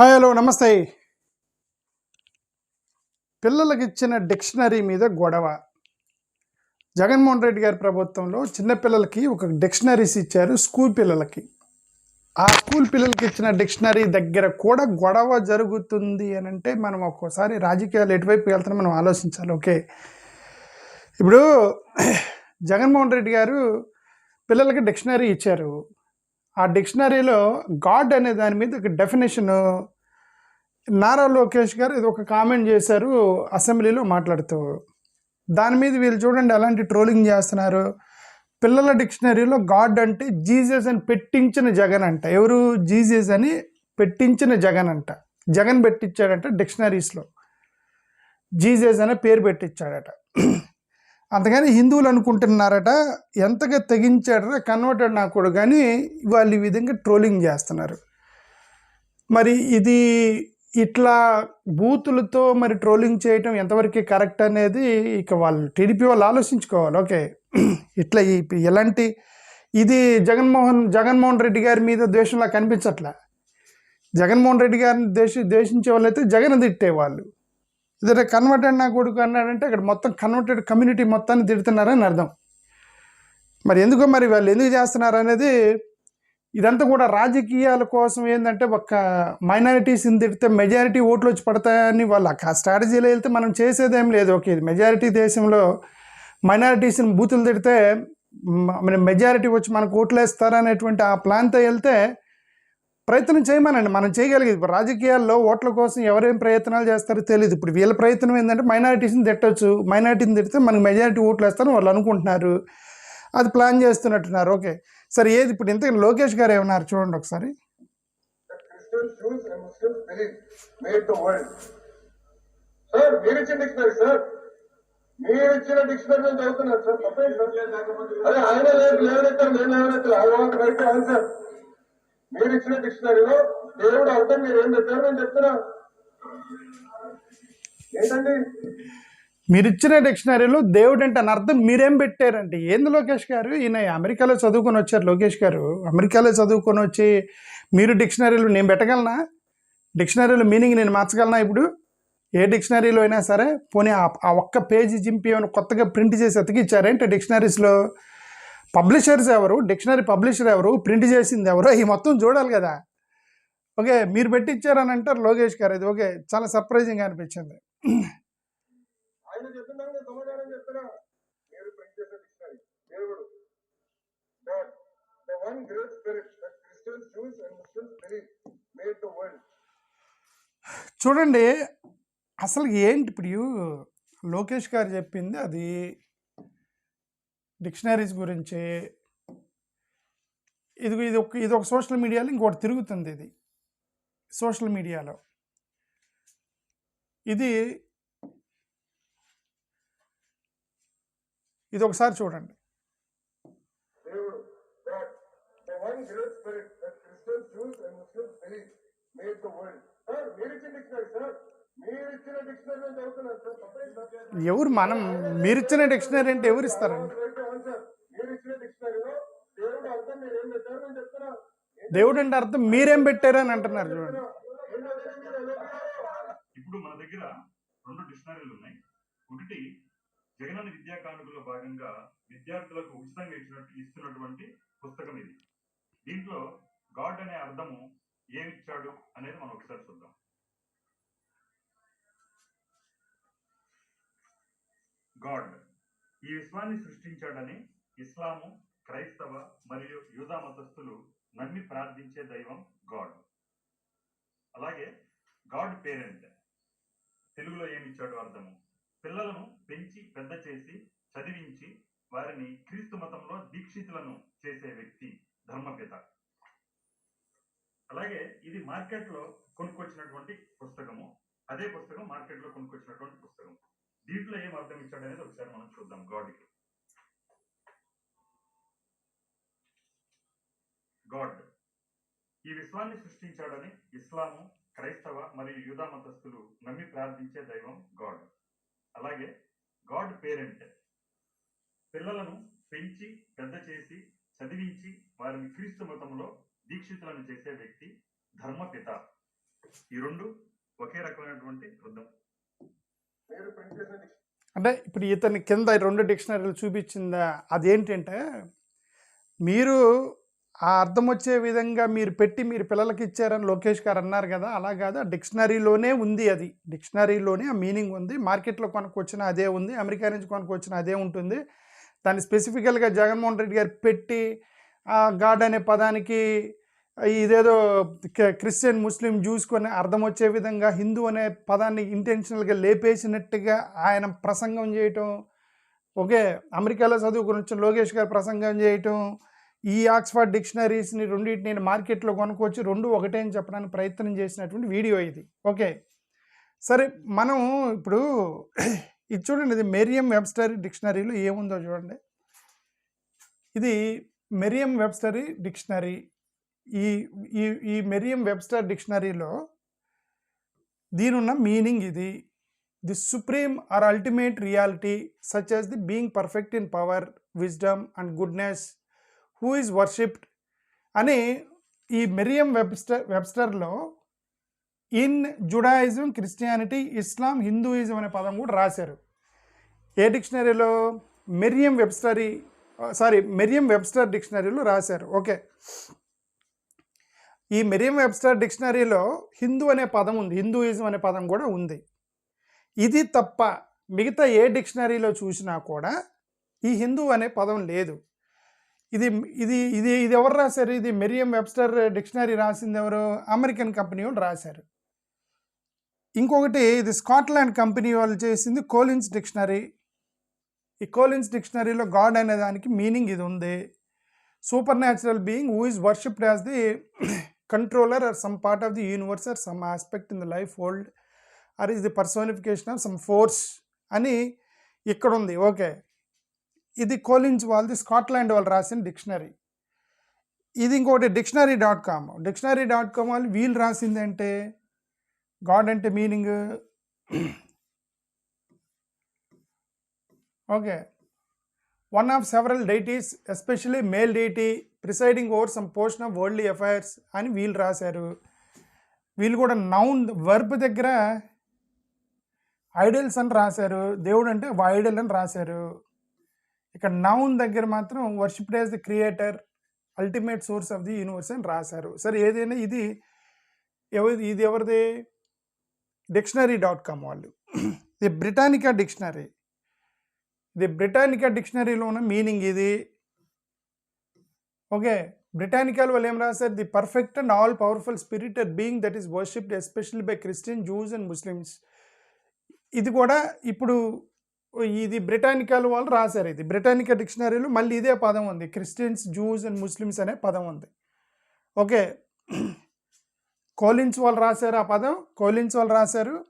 Hi hello నమస్తే. పిల్లలకి ఇచ్చిన డిక్షనరీ మీద గొడవ. జగన్మోహన్ రెడ్డి గారి ప్రభుత్వంలో చిన్నపిల్లలకి ఒక డిక్షనరీస్ ఇచ్చారు స్కూల్ పిల్లలకి. ఆ స్కూల్ పిల్లలకి ఇచ్చిన డిక్షనరీ దగ్గర కూడా గొడవ జరుగుతుంది అని అంటే మనం ఒక్కోసారి రాజకీయాలు ఎటువైపు వెళ్తున్న మనం ఆలోచించాలి ఓకే? ఇప్పుడు జగన్మోహన్ రెడ్డి గారు పిల్లలకి డిక్షనరీ ఇచ్చారు. ఆ డిక్షనరీలో గాడ్ అనే దాని మీద ఒక డెఫినేషన్ నారా లోకేష్ గారు ఇది ఒక కామెంట్ చేశారు అసెంబ్లీలో మాట్లాడుతూ. దాని మీద వీళ్ళు చూడండి అలాంటి ట్రోలింగ్ చేస్తున్నారు. పిల్లల డిక్షనరీలో గాడ్ అంటే జీజస్ అని పెట్టించిన జగన్ అంట. ఎవరు? జీజస్ అని పెట్టించిన జగన్ అంట. జగన్ పెట్టించాడంట డిక్షనరీస్లో. జీజస్ అనే పేరు పెట్టించాడట. అంతగాని హిందువులు అనుకుంటున్నారట ఎంతగా తెగించాడరా కన్వర్టెడ్ నా కూడా కానీ వాళ్ళు ఈ విధంగా ట్రోలింగ్ చేస్తున్నారు. మరి ఇది ఇట్లా బూతులతో మరి ట్రోలింగ్ చేయటం ఎంతవరకు కరెక్ట్ అనేది ఇక వాళ్ళు టీడీపీ వాళ్ళు ఆలోచించుకోవాలి. ఓకే. ఇట్లా ఈ ఎలాంటి ఇది జగన్మోహన్ జగన్మోహన్ రెడ్డి గారి మీద ద్వేషంలా కనిపించట్లే? జగన్మోహన్ రెడ్డి గారిని ద్వేష ద్వేషించే వాళ్ళైతే జగన్ తిట్టేవాళ్ళు. ఇదే కన్వర్టెడ్ నా కొడుకు అన్నాడంటే అక్కడ మొత్తం కన్వర్టెడ్ కమ్యూనిటీ మొత్తాన్ని తిడుతున్నారని అర్థం. మరి ఎందుకో మరి వాళ్ళు ఎందుకు చేస్తున్నారు అనేది ఇదంతా కూడా రాజకీయాల కోసం ఏంటంటే ఒక మైనారిటీస్ని తిడితే మెజారిటీ ఓట్లు వచ్చి పడతాయని వాళ్ళు ఆ స్ట్రాటజీలో వెళ్తే మనం చేసేదేం లేదు. ఓకే ఇది మెజారిటీ దేశంలో మైనారిటీస్ని బూతులు తిడితే మన మెజారిటీ వచ్చి మనకు ఓట్లు వేస్తారనేటువంటి ఆ ప్లాన్తో వెళ్తే ప్రయత్నం చేయమనండి. మనం చేయగలిగేది. ఇప్పుడు రాజకీయాల్లో ఓట్ల కోసం ఎవరేం ప్రయత్నాలు చేస్తారో తెలియదు ఇప్పుడు వీళ్ళ ప్రయత్నం ఏంటంటే మైనారిటీస్ని తిట్టవచ్చు మైనారిటీని తిడితే మనకి మెజారిటీ ఓట్లు వేస్తారని వాళ్ళు అనుకుంటున్నారు. అది ప్లాన్ చేస్తున్నట్టున్నారు. ఓకే. సరే ఏది ఇప్పుడు ఇంతకీ లోకేష్ గారు ఏమన్నారు చూడండి ఒకసారి. సార్ మీరు ఇచ్చిన డిక్షనరీ సార్ మీరు ఇచ్చిన డిక్షనరీ నేను చదువుతున్నాను సార్ తప్పేంటి సార్ అదే ఆయన లేవనెత్తారు నేను లేవనెత్తారు ఐ వాంట్ రైట్ ఆన్సర్ మీరు ఇచ్చిన డిక్షనరీలో దేవుడు అర్థం మీరు ఏం పెట్టారు నేను చెప్తున్నా. ఏంటండి? మీరు ఇచ్చిన డిక్షనరీలో దేవుడు అంటే అని అర్థం మీరేం పెట్టారంటే ఏంది లోకేష్ గారు? ఈయన అమెరికాలో చదువుకొని వచ్చారు లోకేష్ గారు. అమెరికాలో చదువుకొని వచ్చి మీరు డిక్షనరీలు నేను పెట్టగలనా? డిక్షనరీలో మీనింగ్ నేను మార్చగలనా ఇప్పుడు? ఏ డిక్షనరీలో అయినా సరే పోనీ ఆ ఆ ఒక్క పేజీ చింపి ఏమైనా కొత్తగా ప్రింట్ చేసి అతికిచ్చారేంటి డిక్షనరీస్లో? పబ్లిషర్స్ ఎవరు? డిక్షనరీ పబ్లిషర్ ఎవరు? ప్రింట్ చేసింది ఎవరు? ఈ మొత్తం చూడాలి కదా. ఓకే మీరు పెట్టించారని అంటారు లోకేష్ గారు. ఇది ఓకే చాలా సర్ప్రైజింగ్ అనిపించింది ఆయన చెప్తున్నాను నేను సమాధానం చెప్తున్నా మీరు పనిచేసే డిక్షనరీ దేవుడు god one great spirit that Christians, Jews, and Muslims believe made the world. చూడండి అసలు ఏంటి ఇప్పుడు లోకేష్ గారు చెప్పింది అది డిక్షనరీస్ గురించి ఇది ఇది ఒక ఇది ఒక సోషల్ మీడియాలో ఇంకోటి తిరుగుతుంది ఇది సోషల్ మీడియాలో ఇది ఇది ఒకసారి చూడండి దేవుడు god one great spirit that Christians Jews and Muslims believe made the world sir మీరు ఇచ్చిన డిక్షనరీ సార్ మీరు ఇచ్చిన డిక్షనరీ చదువుతున్నాను సార్. ఎవరు మనం మీరు ఇచ్చిన డిక్షనరీ అంటే ఎవరు ఇస్తారండి? మీరు ఇచ్చిన డిక్షనరీలో దేవుడు అర్థం మీరు ఏం పెట్టారు నేను చెప్తున్నా. దేవుడు అంటే అర్థం మీరేం పెట్టారని అంటున్నారు చూడండి. పెట్టారో. ఇప్పుడు మన దగ్గర రెండు డిక్షనరీలు ఉన్నాయి. ఒకటి జగనన్న విద్యా కానుకలో భాగంగా విద్యార్థులకు ఉచితంగా ఇచ్చినట్టు ఇస్తున్నటువంటి పుస్తకం ఇది దీంట్లో గాడ్ అనే అర్థము ఏమిచ్చాడు అనేది మనం ఒకసారి చూద్దాం గాడ్ ఈ విశ్వాన్ని ఇస్లాము క్రైస్తవ మరియు యూదా మతస్థులు నమ్మి ప్రార్థించే దైవం గాడ్. అలాగే గాడ్ పేరెంట్. తెలుగులో ఏమిచ్చాడు అర్థము? పిల్లలను పెంచి పెద్ద చేసి చదివించి వారిని క్రీస్తు మతంలో దీక్షితులను చేసే వ్యక్తి ధర్మపిత అలాగే ఇది మార్కెట్లో కొనుక్కొచ్చినటువంటి పుస్తకము. అదే పుస్తకం మార్కెట్లో కొనుక్కొచ్చినటువంటి పుస్తకం. దీంట్లో ఏం అర్థం ఇచ్చాడనేది ఒకసారి మనం చూద్దాం గాడ్కి. గాడ్. ఈ విశ్వాన్ని సృష్టించాడని ఇస్లాము క్రైస్తవ మరియు యూదా మతస్థులు నమ్మి ప్రార్థించే దైవం గాడ్. అలాగే గాడ్ పేరెంట్. పిల్లలను పెంచి పెద్ద చేసి చదివించి వారిని క్రీస్తు మతంలో దీక్షితులను చేసే వ్యక్తి ధర్మపిత. ఈ రెండు ఒకే రకమైనటువంటి డిక్షనరీ అంటే ఇప్పుడు ఇతని కింద రెండు డిక్షనరీలు చూపించిందా? అదేంటంటే మీరు ఆ అర్థం వచ్చే విధంగా మీరు పెట్టి మీరు పిల్లలకి ఇచ్చారని లోకేష్ గారు అన్నారు కదా అలా కాదు. ఆ డిక్షనరీలోనే ఉంది అది. డిక్షనరీలోనే ఆ మీనింగ్ ఉంది. మార్కెట్లో కొనుక్కొచ్చిన అదే ఉంది. అమెరికా నుంచి కొనుక్కొచ్చిన అదే ఉంటుంది. దాన్ని స్పెసిఫికల్గా జగన్మోహన్ రెడ్డి గారు పెట్టి ఆ గాడ్ అనే పదానికి ఇదేదో క్రిస్టియన్ ముస్లిం చూసుకొని అర్థం వచ్చే విధంగా హిందూ అనే పదాన్ని ఇంటెన్షనల్గా లేపేసినట్టుగా ఆయన ప్రసంగం చేయటం ఓకే అమెరికాలో చదువుకుని వచ్చిన లోకేష్ గారు ప్రసంగం చేయటం ఈ ఆక్స్ఫర్డ్ డిక్షనరీస్ని రెండింటిని నేను మార్కెట్లో కొనుక్కొచ్చి రెండు ఒకటే అని చెప్పడానికి ప్రయత్నం చేసినటువంటి వీడియో ఇది. ఓకే. సరే మనం ఇప్పుడు ఇది చూడండి ఇది మెరియం వెబ్స్టరీ డిక్షనరీలో ఏముందో చూడండి. ఇది మెరియం వెబ్స్టరీ డిక్షనరీ. ఈ ఈ ఈ మెరియం వెబ్స్టర్ డిక్షనరీలో దీనున్న మీనింగ్ ఇది. The supreme or ultimate reality such as the being perfect in power wisdom and goodness who is worshipped అని ఈ Merriam Webster వెబ్స్టర్లో in Judaism Christianity Islam Hinduism అనే పదం కూడా రాశారు. ఏ డిక్షనరీలో? మెరియం వెబ్స్టరీ సారీ మెరియం వెబ్స్టర్ డిక్షనరీలో రాశారు. ఓకే. ఈ మెరియం వెబ్స్టర్ డిక్షనరీలో హిందూ అనే పదం ఉంది హిందూయిజం అనే పదం కూడా ఉంది. ఇది తప్ప మిగతా ఏ డిక్షనరీలో చూసినా కూడా ఈ హిందూ అనే పదం లేదు. ఇది ఇది ఇది ఇది ఎవరు రాశారు? ఇది మెరియం వెబ్స్టర్ డిక్షనరీ రాసింది ఎవరు? అమెరికన్ కంపెనీ వాళ్ళు రాశారు. ఇంకొకటి ఇది స్కాట్లాండ్ కంపెనీ వాళ్ళు చేసింది కోలిన్స్ డిక్షనరీ. ఈ కోలిన్స్ డిక్షనరీలో గాడ్ అనే దానికి మీనింగ్ ఇది ఉంది. Supernatural being who is worshipped as the controller or some part of the universe or some aspect in the life world or is the personification of some force అని ఇక్కడ ఉంది. Okay ఇది Collins వాళ్ళది Scotland వాళ్ళు రాసిన dictionary. ఇది ఇంకోటి dictionary dot com. Dictionary dot com వాళ్ళు వీళ్ళు రాసింది అంటే గాడ్ అంటే meaning. Okay. One of several deities especially male deity presiding over some portion of world affairs అని వీళ్ళు రాశారు. వీళ్ళు కూడా నౌన్ వర్బ్ దగ్గర ఐడల్స్ అని రాశారు. దేవుడు అంటే ఐడల్ అని రాశారు. ఇక్కడ నౌన్ దగ్గర మాత్రం worship as the creator ultimate source of the universe అని రాశారు. సరే ఏదైనా ఇది ఎవరి ఇది ఎవరిది? డిక్షనరీ డాట్ కామ్ వాళ్ళు. ఇది బ్రిటానికా డిక్షనరీ. ఇది బ్రిటానికా డిక్షనరీలో ఉన్న మీనింగ్ ఇది. ఓకే బ్రిటానికాలు వాళ్ళు ఏం రాశారు? The perfect and all powerful spirited being that is worshipped especially by Christian Jews and Muslims. ఇది కూడా ఇప్పుడు ఇది బ్రిటానికాలు వాళ్ళు రాశారు ఇది. బ్రిటానికా డిక్షనరీలో మళ్ళీ ఇదే పదం ఉంది. క్రిస్టియన్స్ జూస్ అండ్ ముస్లిమ్స్ అనే పదం ఉంది. ఓకే. కోలిన్స్ వాళ్ళు రాశారు ఆ పదం. కోలిన్స్ వాళ్ళు రాశారు.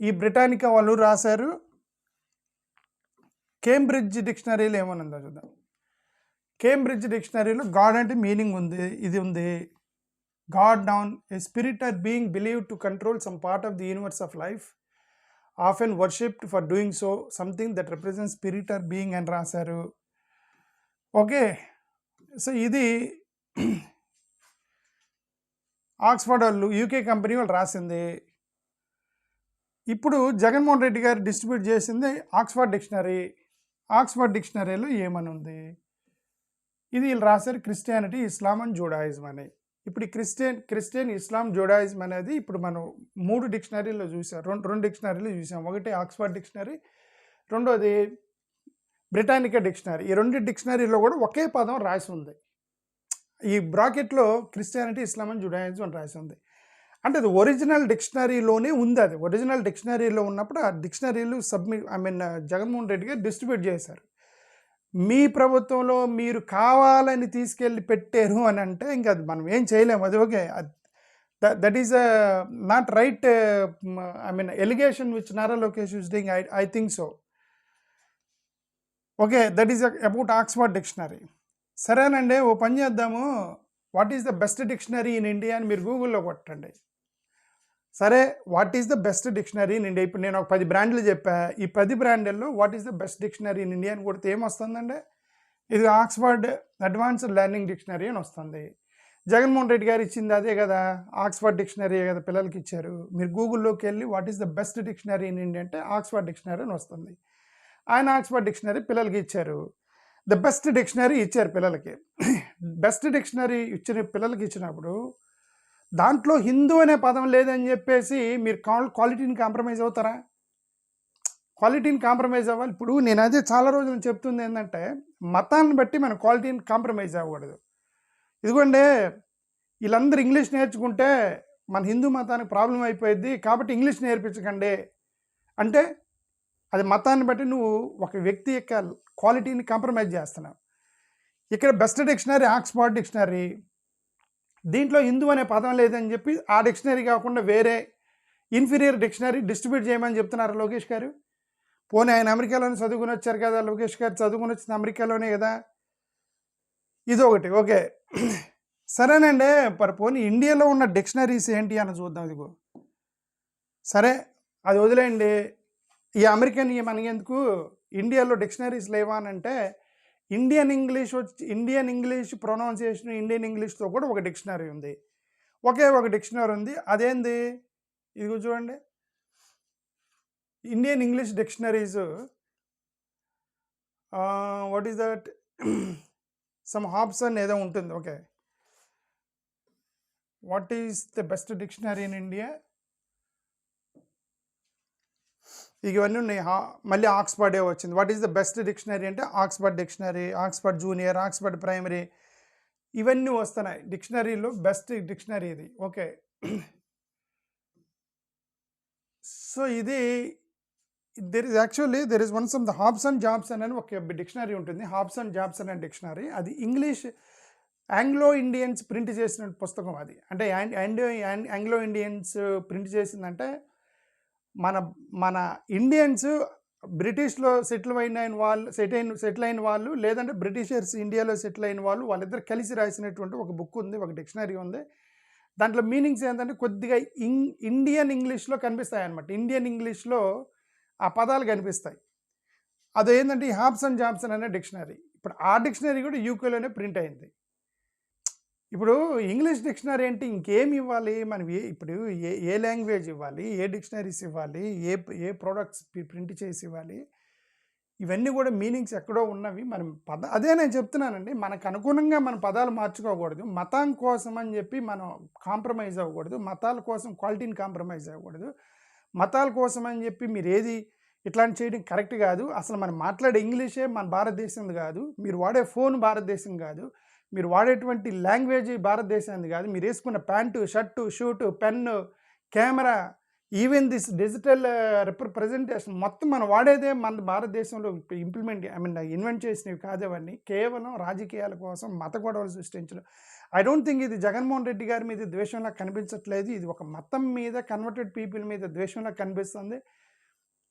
ఈ బ్రిటానికా వాళ్ళు రాశారు. కేంబ్రిడ్జ్ డిక్షనరీలో ఏమనుందో చూద్దాం. కేంబ్రిడ్జ్ డిక్షనరీలో గాడ్ అంటే మీనింగ్ ఉంది ఇది ఉంది. God down a spirit or being believe to control some part of the universe of life. Often worshipped for doing so something that represent spirit or being అని రాశారు ఓకే సో ఇది Oxford వాళ్ళు UK company వాళ్ళు రాసింది. ఇప్పుడు జగన్మోహన్ రెడ్డి గారు distribute చేసింది Oxford dictionary Oxford డిక్షనరీలో ఏమని ఉంది ఇది వీళ్ళు రాశారు క్రిస్టియానిటీ ఇస్లాం అండ్ జూడాయిజం అని. ఇప్పుడు ఈ క్రిస్టియన్ క్రిస్టియన్ ఇస్లాం జోడాయిజం అనేది ఇప్పుడు మనం మూడు డిక్షనరీలో చూసాం. రెండు రెండు డిక్షనరీలు చూసాం. ఒకటి ఆక్స్ఫర్డ్ డిక్షనరీ రెండోది బ్రిటానికా డిక్షనరీ. ఈ రెండు డిక్షనరీలో కూడా ఒకే పదం రాసి ఉంది. ఈ బ్రాకెట్లో క్రిస్టియానిటీ ఇస్లాం అండ్ జుడాయిజం అని రాసి ఉంది. అంటే అది ఒరిజినల్ డిక్షనరీలోనే ఉంది అది. ఒరిజినల్ డిక్షనరీలో ఉన్నప్పుడు ఆ డిక్షనరీలు submit I mean Jaganmohan Reddy గారు డిస్ట్రిబ్యూట్ చేశారు. మీ ప్రభుత్వంలో మీరు కావాలని తీసుకెళ్ళి పెట్టారు అని అంటే ఇంకా అది మనం ఏం చేయలేము అది okay. That is not right I mean allegation which Nara Lokesh use doing I I think so. Okay. That is about Oxford dictionary. సరేనండి ఓ పని చేద్దాము. What is the best dictionary in India అని మీరు గూగుల్లో కొట్టండి. సరే what is the best dictionary in India ఇప్పుడు నేను ఒక పది బ్రాండ్లు చెప్పా. ఈ పది బ్రాండ్లలో what is the best dictionary in India అని కొడితే ఏమొస్తుందంటే ఇది ఆక్స్ఫర్డ్ అడ్వాన్స్డ్ లెర్నింగ్ డిక్షనరీ అని వస్తుంది. జగన్మోహన్ రెడ్డి గారు ఇచ్చింది అదే కదా ఆక్స్ఫర్డ్ డిక్షనరీ కదా పిల్లలకి ఇచ్చారు. మీరు గూగుల్లోకి వెళ్ళి what is the best dictionary in India అంటే ఆక్స్ఫర్డ్ డిక్షనరీ అని వస్తుంది. ఆయన ఆక్స్ఫర్డ్ డిక్షనరీ పిల్లలకి ఇచ్చారు. ద బెస్ట్ డిక్షనరీ ఇచ్చారు పిల్లలకి. బెస్ట్ డిక్షనరీ ఇచ్చిన పిల్లలకి ఇచ్చినప్పుడు దాంట్లో హిందూ అనే పదం లేదని చెప్పేసి మీరు క్వాలిటీని కాంప్రమైజ్ అవుతారా? క్వాలిటీని కాంప్రమైజ్ అవ్వాలి. ఇప్పుడు నేను అదే చాలా రోజులు చెప్తుంది ఏంటంటే మతాన్ని బట్టి మనం క్వాలిటీని కాంప్రమైజ్ అవ్వకూడదు. ఇదిగోండి వీళ్ళందరూ ఇంగ్లీష్ నేర్చుకుంటే మన హిందూ మతానికి ప్రాబ్లం అయిపోయింది కాబట్టి ఇంగ్లీష్ నేర్పించకండి. అంటే అది మతాన్ని బట్టి నువ్వు ఒక వ్యక్తి యొక్క క్వాలిటీని కాంప్రమైజ్ చేస్తున్నావు. ఇక్కడ బెస్ట్ డిక్షనరీ ఆక్స్ఫర్డ్ డిక్షనరీ దీంట్లో హిందూ అనే పదం లేదని చెప్పి ఆ డిక్షనరీ కాకుండా వేరే ఇన్ఫీరియర్ డిక్షనరీ డిస్ట్రిబ్యూట్ చేయమని చెప్తున్నారు లోకేష్ గారు. పోనీ ఆయన అమెరికాలోనే చదువుకుని వచ్చారు కదా లోకేష్ గారు చదువుకుని వచ్చింది అమెరికాలోనే కదా? ఇది ఒకటి ఓకే. సరేనండి. మరి పోనీ ఇండియాలో ఉన్న డిక్షనరీస్ ఏంటి అని చూద్దాం ఇదిగో. సరే అది వదిలేయండి. ఈ అమెరికన్ ఈ ఇండియాలో డిక్షనరీస్ లేవా అని అంటే ఇండియన్ ఇంగ్లీష్ వచ్చి ఇండియన్ ఇంగ్లీష్ ప్రొనౌన్సియేషన్ ఇండియన్ ఇంగ్లీష్తో కూడా ఒక డిక్షనరీ ఉంది. ఒకే ఒక డిక్షనరీ ఉంది. అదేంది? ఇదిగో చూడండి. Indian English dictionaries what is that some Hobson ఏదో ఉంటుంది. Okay what is the best dictionary in India ఇక ఇవన్నీ ఉన్నాయి. మళ్ళీ ఆక్స్ఫర్డే వచ్చింది. What is the best dictionary అంటే Oxford dictionary Oxford junior Oxford primary. ఇవన్నీ వస్తున్నాయి. డిక్షనరీలో బెస్ట్ డిక్షనరీ ఇది. ఓకే. సో ఇది there is actually there is one some the Hobson Jobson అని ఒక డిక్షనరీ ఉంటుంది. హాబ్సన్ జాబ్సన్ అనే డిక్షనరీ. అది ఇంగ్లీష్ ఆంగ్లో ఇండియన్స్ ప్రింట్ చేసిన పుస్తకం అది. అంటే ఆంగ్లో ఆంగ్లో ఇండియన్స్ ప్రింట్ చేసిందంటే మన మన ఇండియన్స్ బ్రిటిష్లో సెటిల్ అయిన వాళ్ళు సెటిల్ అయిన సెటిల్ అయిన వాళ్ళు లేదంటే బ్రిటిషర్స్ ఇండియాలో సెటిల్ అయిన వాళ్ళు వాళ్ళిద్దరు కలిసి రాసినటువంటి ఒక బుక్ ఉంది ఒక డిక్షనరీ ఉంది. దాంట్లో మీనింగ్స్ ఏంటంటే కొద్దిగా ఇంగ్ ఇండియన్ ఇంగ్లీష్లో కనిపిస్తాయి అనమాట ఇండియన్ ఇంగ్లీష్లో ఆ పదాలు కనిపిస్తాయి. అదేంటంటే ఈ హాబ్సన్ జాబ్సన్ అనే డిక్షనరీ. ఇప్పుడు ఆ డిక్షనరీ కూడా యూకేలోనే ప్రింట్ అయింది. ఇప్పుడు ఇంగ్లీష్ డిక్షనరీ అంటే ఇంకేం ఇవ్వాలి? మనం ఏ ఇప్పుడు ఏ ఏ లాంగ్వేజ్ ఇవ్వాలి? ఏ డిక్షనరీస్ ఇవ్వాలి? ఏ ఏ ప్రోడక్ట్స్ ప్రింట్ చేసి ఇవ్వాలి? ఇవన్నీ కూడా మీనింగ్స్ ఎక్కడో ఉన్నవి. మనం పద అదే నేను చెప్తున్నానండి. మనకు అనుగుణంగా మన పదాలు మార్చుకోకూడదు. మతం కోసం అని చెప్పి మనం కాంప్రమైజ్ అవ్వకూడదు. మతాల కోసం క్వాలిటీని కాంప్రమైజ్ అవ్వకూడదు. మతాల కోసం అని చెప్పి మీరు ఏది ఇట్లాంటి చేయడం కరెక్ట్ కాదు. అసలు మనం మాట్లాడే ఇంగ్లీషే మన భారతదేశం కాదు. మీరు వాడే ఫోన్ భారతదేశం కాదు. మీరు వాడేటువంటి లాంగ్వేజ్ భారతదేశానికి కాదు. మీరు వేసుకున్న pant shirt suit pen camera even this digital representation మొత్తం మనం వాడేదే మన భారతదేశంలో ఇంప్లిమెంట్ ఐ మీన్ ఇన్వెంట్ చేసినవి కాదు అవన్నీ. కేవలం రాజకీయాల కోసం మత గొడవలు సృష్టించడం. ఐ డోంట్ థింక్ ఇది జగన్మోహన్ రెడ్డి గారి మీద ద్వేషంలా కనిపించట్లేదు. ఇది ఒక మతం మీద కన్వర్టెడ్ పీపుల్ మీద ద్వేషంలా కనిపిస్తుంది.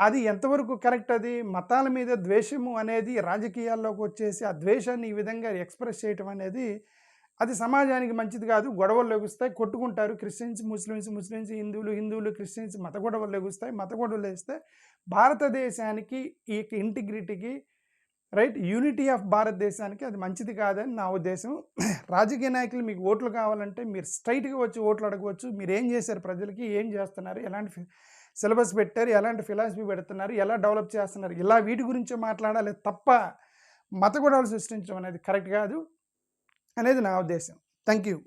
అది ఎంతవరకు కరెక్ట్ అది? మతాల మీద ద్వేషము అనేది రాజకీయాల్లోకి వచ్చేసి ఆ ద్వేషాన్ని ఈ విధంగా ఎక్స్ప్రెస్ చేయటం అనేది అది సమాజానికి మంచిది కాదు. గొడవలు లెగుస్తాయి కొట్టుకుంటారు. క్రిస్టియన్స్ ముస్లిమ్స్ ముస్లిమ్స్ హిందువులు హిందువులు క్రిస్టియన్స్ మత గొడవలు లెగుస్తాయి మత గొడవలు వేస్తే భారతదేశానికి ఈ ఇంటిగ్రిటీకి రైట్ యూనిటీ ఆఫ్ భారతదేశానికి అది మంచిది కాదని నా ఉద్దేశం. రాజకీయ నాయకులు మీకు ఓట్లు కావాలంటే మీరు స్ట్రైట్గా వచ్చి ఓట్లు అడగవచ్చు. మీరు ఏం చేశారు ప్రజలకి? ఏం చేస్తున్నారు? ఎలాంటి సిలబస్ పెట్టారు ఎలాంటి ఫిలాసఫీ పెడుతున్నారు ఎలా డెవలప్ చేస్తున్నారు ఇలా వీటి గురించి మాట్లాడాలి తప్ప మత గొడవలు సృష్టించడం అనేది కరెక్ట్ కాదు అనేది నా ఉద్దేశం. Thank you